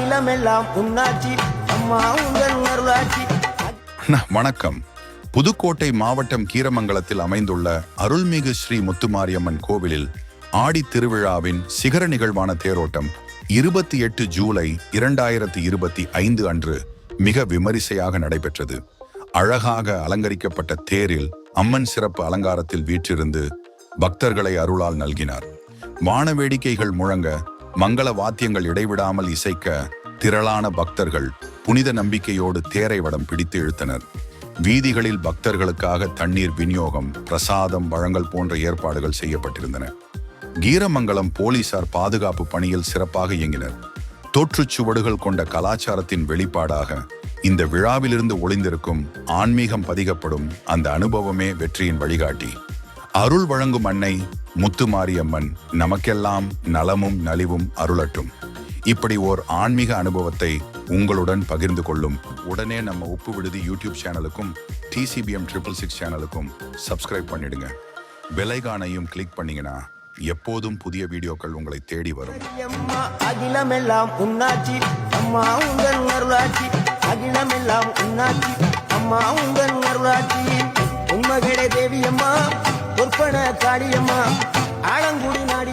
அகிலமெல்லாம் உன்னாட்சி அம்மா உங்கள் அருளாட்சி வணக்கம். புதுக்கோட்டை மாவட்டம் கீரமங்கலத்தில் அமைந்துள்ள அருள்மிகு ஸ்ரீ முத்துமாரியம்மன் கோவிலில் ஆடி திருவிழாவின் சிகர நிகழ்வான தேரோட்டம் இருபத்தி எட்டு ஜூலை இரண்டாயிரத்தி இருபத்தி ஐந்து அன்று மிக விமரிசையாக நடைபெற்றது. அழகாக அலங்கரிக்கப்பட்ட தேரில் அம்மன் சிறப்பு அலங்காரத்தில் வீற்றிருந்து பக்தர்களை அருளால் நல்கினார். வான வேடிக்கைகள் முழங்க மங்கள வாத்தியங்கள் இடைவிடாமல் இசைக்க திரளான பக்தர்கள் புனித நம்பிக்கையோடு தேரை வடம் பிடித்து இழுத்தனர். வீதிகளில் பக்தர்களுக்காக தண்ணீர் விநியோகம் பிரசாதம் வழங்கல் போன்ற ஏற்பாடுகள் செய்யப்பட்டிருந்தன. கீரமங்கலம் போலீசார் பாதுகாப்பு பணியில் சிறப்பாக இயங்கினர். தொற்றுச் சுவடுகள் கொண்ட கலாச்சாரத்தின் வெளிப்பாடாக இந்த விழாவிலிருந்து ஒளிந்திருக்கும் ஆன்மீகம் பதிகப்படும் அந்த அனுபவமே வெற்றியின் வழிகாட்டி. அருள் வழங்கும் அன்னை முத்துமாரியம்மன் நமக்கெல்லாம் நலமும் நலிவும் அருளட்டும். இப்படி ஓர் ஆன்மீக அனுபவத்தை உங்களுடன் பகிர்ந்து கொள்ளும் உடனே நம்ம உப்பு விடுதி யூடியூப் சேனலுக்கும் டிசிபிஎம் ட்ரிபிள் சிக்ஸ் சேனலுக்கும் சப்ஸ்கிரைப் பண்ணிடுங்க. விலைகானையும் கிளிக் பண்ணீங்கன்னா எப்போதும் புதிய வீடியோக்கள் உங்களை தேடி வரும். அம்மா அகிலமெல்லாம் உன்னாச்சி. அம்மா உங்கள் அருளாச்சி. அகிலமெல்லாம் உன்னாச்சி. அம்மா உங்கள் அருளாச்சி. உண்மகளே தேவியம்மா பொற்பன காளியம்மா ஆலங்குடி நாடியம்மா